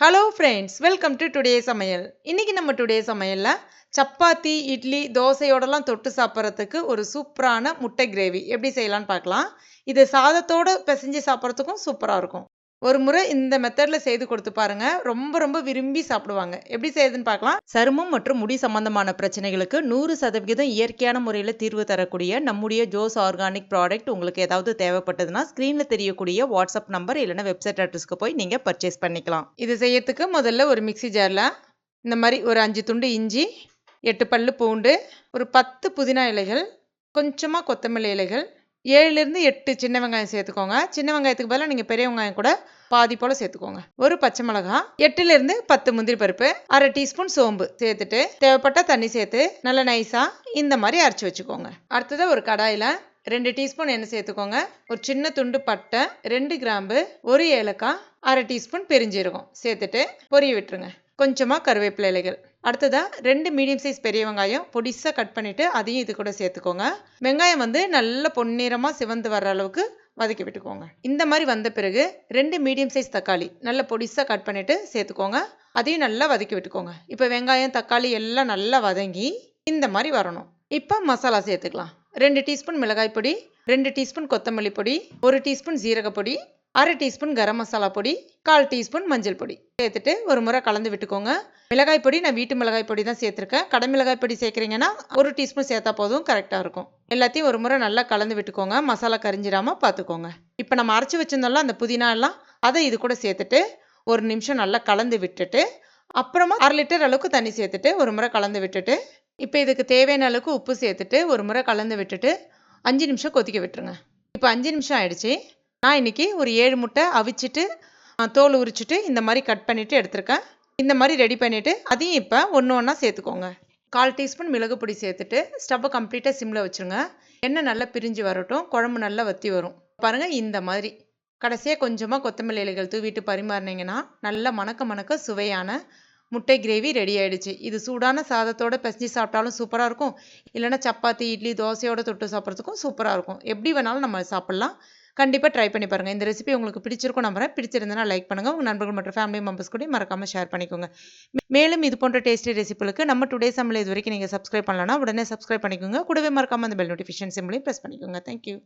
Hello friends welcome to today சமையல். இன்னைக்கு நம்ம டுடே சமையலில் சப்பாத்தி இட்லி தோசையோடலாம் தொட்டு சாப்பிட்றதுக்கு ஒரு சூப்பரான முட்டை கிரேவி எப்படி செய்யலான்னு பார்க்கலாம். இது சாதத்தோடு பிசைஞ்சு சாப்பிட்றதுக்கும் சூப்பராக இருக்கும். ஒரு முறை இந்த மெத்தடில் செய்து கொடுத்து பாருங்க. ரொம்ப ரொம்ப விரும்பி சாப்பிடுவாங்க. எப்படி செய்யுதுன்னு பார்க்கலாம். சருமம் மற்றும் முடி சம்பந்தமான பிரச்சனைகளுக்கு நூறு சதவிகிதம் இயற்கையான முறையில் தீர்வு தரக்கூடிய நம்முடைய ஜோஸ் ஆர்கானிக் ப்ராடக்ட் உங்களுக்கு ஏதாவது தேவைப்பட்டதுன்னா ஸ்க்ரீனில் தெரியக்கூடிய வாட்ஸ்அப் நம்பர் இல்லைன்னா வெப்சைட் அட்ரஸ்க்கு போய் நீங்கள் பர்ச்சேஸ் பண்ணிக்கலாம். இது செய்யறதுக்கு முதல்ல ஒரு மிக்சி ஜாரில் இந்த மாதிரி ஒரு அஞ்சு துண்டு இஞ்சி எட்டு பல்லு பூண்டு ஒரு பத்து புதினா இலைகள் கொஞ்சமாக கொத்தமல்லி இலைகள் ஏழுலேருந்து எட்டு சின்ன வெங்காயம் சேர்த்துக்கோங்க. சின்ன வெங்காயத்துக்கு பதிலாக நீங்கள் பெரிய வெங்காயம் கூட பாதி போல் சேர்த்துக்கோங்க. ஒரு பச்சை மிளகா எட்டுலேருந்து பத்து முந்திரி பருப்பு அரை டீஸ்பூன் சோம்பு சேர்த்துட்டு தேவைப்பட்ட தண்ணி சேர்த்து நல்லா நைஸாக இந்த மாதிரி அரைச்சி வச்சுக்கோங்க. அடுத்தது ஒரு கடாயில் ரெண்டு டீஸ்பூன் எண்ணெய் சேர்த்துக்கோங்க. ஒரு சின்ன துண்டு பட்டை ரெண்டு கிராம்பு ஒரு ஏலக்காய் அரை டீஸ்பூன் பெருஞ்சீரகம் சேர்த்துட்டு பொரிய விட்டுருங்க. கொஞ்சமாக கருவேப்பிலை இலைகள். அடுத்ததாக ரெண்டு மீடியம் சைஸ் பெரிய வெங்காயம் பொடிசாக கட் பண்ணிவிட்டு அதையும் இது கூட சேர்த்துக்கோங்க. வெங்காயம் வந்து நல்ல பொன்னிறமாக சிவந்து வர்ற அளவுக்கு வதக்கி விட்டுக்கோங்க. இந்த மாதிரி வந்த பிறகு ரெண்டு மீடியம் சைஸ் தக்காளி நல்ல பொடிசாக கட் பண்ணிவிட்டு சேர்த்துக்கோங்க. அதையும் நல்லா வதக்கி விட்டுக்கோங்க. இப்போ வெங்காயம் தக்காளி எல்லாம் நல்லா வதங்கி இந்த மாதிரி வரணும். இப்போ மசாலா சேர்த்துக்கலாம். ரெண்டு டீஸ்பூன் மிளகாய் பொடி ரெண்டு டீஸ்பூன் கொத்தமல்லி பொடி ஒரு டீஸ்பூன் ஜீரக பொடி அரை டீஸ்பூன் கரம் மசாலா பொடி கால் டீஸ்பூன் மஞ்சள் பொடி. சேர்த்துட்டு ஒரு முறை கலந்து விட்டுக்கோங்க. மிளகாய் பொடி நான் வீட்டு மிளகாய் பொடி தான் சேர்த்துருக்கேன். கடை மிளகாய் பொடி சேர்க்குறீங்கன்னா ஒரு டீஸ்பூன் சேர்த்தா போதும் கரெக்டாக இருக்கும். எல்லாத்தையும் ஒரு முறை நல்லா கலந்து விட்டுக்கோங்க. மசாலா கரிஞ்சிடாமல் பார்த்துக்கோங்க இப்போ நம்ம அரைச்சி வச்சிருந்தோம்ல அந்த புதினா எல்லாம் அதை இது கூட சேர்த்துட்டு ஒரு நிமிஷம் நல்லா கலந்து விட்டுட்டு அப்புறமா அரை லிட்டர் அளவுக்கு தண்ணி சேர்த்துட்டு ஒரு முறை கலந்து விட்டுட்டு இப்போ இதுக்கு தேவையான அளவுக்கு உப்பு சேர்த்துட்டு ஒரு முறை கலந்து விட்டுட்டு அஞ்சு நிமிஷம் கொதிக்க விட்டுருங்க. இப்போ அஞ்சு நிமிஷம் ஆயிடுச்சு. நான் இன்றைக்கி ஒரு ஏழு முட்டை அவிச்சிட்டு தோல் உரிச்சிட்டு இந்த மாதிரி கட் பண்ணிவிட்டு எடுத்திருக்கேன். இந்த மாதிரி ரெடி பண்ணிவிட்டு அதையும் இப்போ ஒன்று ஒன்றா சேர்த்துக்கோங்க. கால் டீஸ்பூன் மிளகு பொடி சேர்த்துட்டு ஸ்டவ்வை கம்ப்ளீட்டாக சிம்மில் வச்சுருங்க. எண்ணெய் நல்லா பிரிஞ்சு வரட்டும் குழம்பு நல்லா வற்றி வரும். பாருங்கள் இந்த மாதிரி. கடைசியாக கொஞ்சமாக கொத்தமல்லி இலைகள் தூவிட்டு பரிமாறினீங்கன்னா நல்லா மணக்க மணக்க சுவையான முட்டை கிரேவி ரெடி ஆகிடுச்சு இது சூடான சாதத்தோட பிசைஞ்சு சாப்பிட்டாலும் சூப்பராக இருக்கும். இல்லைனா சப்பாத்தி இட்லி தோசையோட தொட்டு சாப்பிட்றதுக்கும் சூப்பராக இருக்கும். எப்படி வேணாலும் நம்ம சாப்பிட்லாம். கண்டிப்பாக ட்ரை பண்ணி பாருங்கள் இந்த ரெசிபி உங்களுக்கு பிடிச்சிருக்கும் நம்புறேன். பிடிச்சிருந்தனா லைக் பண்ணுங்கள் உங்கள் நண்பர்கள் மற்றும் ஃபேமிலி மெம்பர்ஸ் கூட மறக்காமல் ஷேர் பண்ணிக்கோங்க. மேலும் இது போன்ற டேஸ்டி ரெசிபிகளுக்கு நம்ம டுடே சமையல் இது வரைக்கும் நீங்கள் சப்ஸ்கிரைப் பண்ணலன்னா உடனே சப்ஸ்கிரைப் பண்ணிக்கோங்க. கூடவே மறக்காமல் அந்த பெல் நோட்டிஃபிகேஷன் சிம்லையும் ப்ரெஸ் பண்ணிக்கோங்க. Thank you